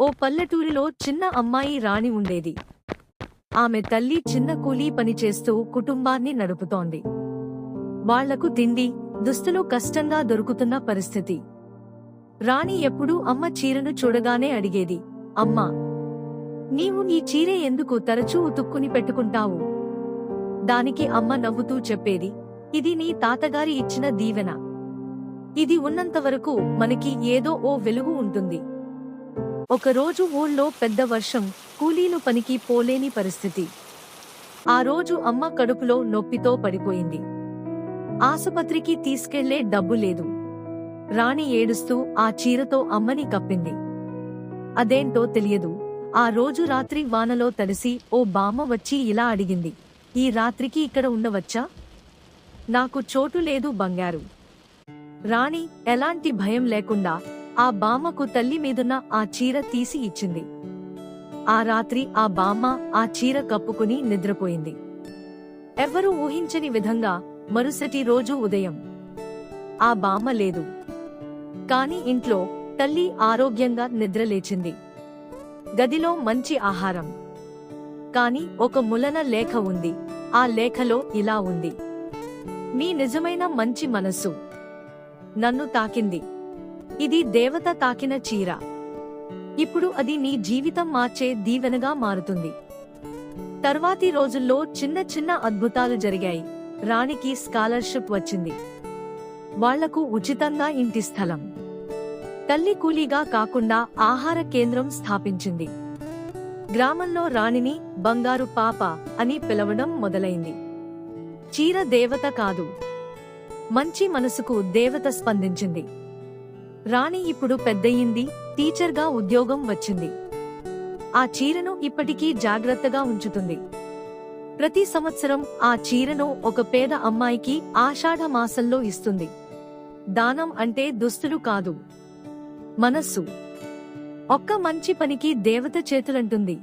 ఓ పల్లెటూరిలో చిన్న అమ్మాయి రాణి ఉండేది. ఆమె తల్లి చిన్న కూలీ పని చేస్తూ కుటుంబాన్ని నడుపుతోంది. వాళ్ళకు తిండి దుస్తులు కష్టంగా దొరుకుతున్న పరిస్థితి. రాణి ఎప్పుడూ అమ్మ చీరను చూడగానే అడిగేది అమ్మా నీవు నీ చీరే ఎందుకు తరచూ ఉతుక్కుని పెట్టుకుంటావు? దానికి అమ్మ నవ్వుతూ చెప్పేది ఇది నీ తాతగారి ఇచ్చిన దీవెన. ఇది ఉన్నంతవరకు మనకి ఏదో ఓ వెలుగు ఉంటుంది. ఒకరోజు ఊళ్ళో పెద్ద వర్షం కూలీలు పనికి పోలేని పరిస్థితి. ఆ రోజు అమ్మ కడుపులో నొప్పితో పడిపోయింది. ఆసుపత్రికి తీసుకెళ్ళే డబ్బు లేదు. రాణి ఏడుస్తూ ఆ చీరతో అమ్మని కప్పింది. అదేంటో తెలియదు. ఆ రోజు రాత్రి వానలో తడిసి ఓ బామ్మ వచ్చి ఇలా అడిగింది. ఈ రాత్రికి ఇక్కడ ఉండవచ్చా? నాకు చోటు లేదు బంగారు. రాణి ఎలాంటి భయం లేకుండా ఆ బామ్మకు తల్లి మీదున్న ఆ చీర తీసి ఇచ్చింది. ఆ రాత్రి ఆ బామ్మ ఆ చీర కప్పుకుని నిద్రపోయింది. ఎవ్వరూ ఊహించని విధంగా మరుసటి రోజు ఉదయం. ఆ బామ్మ లేదు. కాని ఇంట్లో తల్లి ఆరోగ్యంగా నిద్రలేచింది. గదిలో మంచి ఆహారం. కాని ఒక ములన లేఖ ఉంది. ఆ లేఖలో ఇలా ఉంది. మీ నిజమైన మంచి మనస్సు. నన్ను తాకింది. ఇది దేవత తాకిన చీర. ఇప్పుడు అది నీ జీవితం మార్చే దీవెనగా మారుతుంది. తర్వాతి రోజుల్లో చిన్న చిన్న అద్భుతాలు జరిగాయి. రాణికి స్కాలర్షిప్ వచ్చింది. వాళ్ళకు ఉచితంగా ఇంటి స్థలం. తల్లి కూలీగా కాకుండా ఆహార కేంద్రం స్థాపించింది. గ్రామంలో రాణిని బంగారు పాప అని పిలవడం మొదలైంది. చీర దేవత కాదు. మంచి మనసుకు దేవత స్పందించింది. రాణి ఇప్పుడు పెద్దయింది టీచర్గా ఉద్యోగం వచ్చింది. ఆ చీరను ఇప్పటికీ జాగ్రత్తగా ఉంచుతుంది. ప్రతి సంవత్సరం ఆ చీరను ఒక పేద అమ్మాయికి ఆషాఢ మాసంలో ఇస్తుంది. దానం అంటే దుస్తులు కాదు. మనస్సు. ఒక్క మంచి పనికి దేవత చేతులంటుంది.